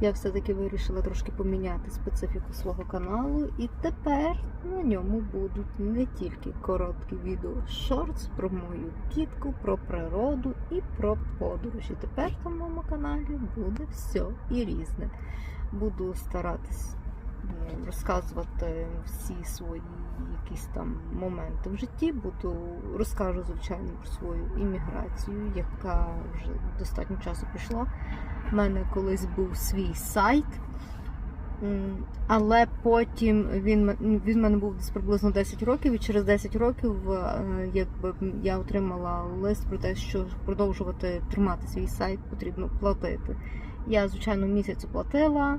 Я все-таки вирішила трошки поміняти специфіку свого каналу, і тепер на ньому будуть не тільки короткі відео шортс про мою кітку, про природу і про подорожі. Тепер на моєму каналі буде все і різне. Буду старатись розказувати всі свої якісь там моменти в житті. Буду розкажу, звичайно, про свою імміграцію, яка вже достатньо часу пішла. У мене колись був свій сайт, але потім він, він мене був десь приблизно 10 років, і через 10 років е, якби я отримала лист про те, що продовжувати тримати свій сайт потрібно платити. Я, звичайно, місяць платила.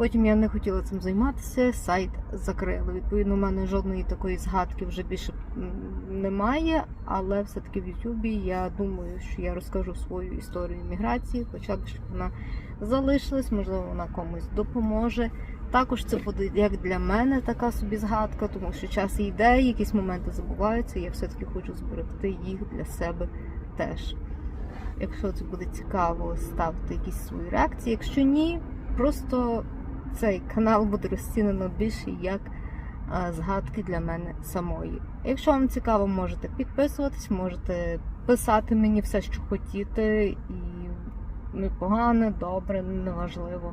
Потім я не хотіла цим займатися, сайт закрили. Відповідно, у мене жодної такої згадки вже більше немає. Але все-таки в Ютубі я думаю, що я розкажу свою історію міграції, хоча б щоб вона залишилась, можливо, вона комусь допоможе. Також це буде як для мене така собі згадка, тому що час йде, якісь моменти забуваються. і Я все-таки хочу зберегти їх для себе теж. Якщо це буде цікаво, ставте якісь свої реакції. Якщо ні, просто цей канал буде розцінено більше як згадки для мене самої. Якщо вам цікаво, можете підписуватись, можете писати мені все, що хотіте, і непогане, добре, неважливо.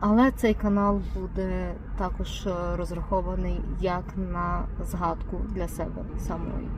Але цей канал буде також розрахований як на згадку для себе самої.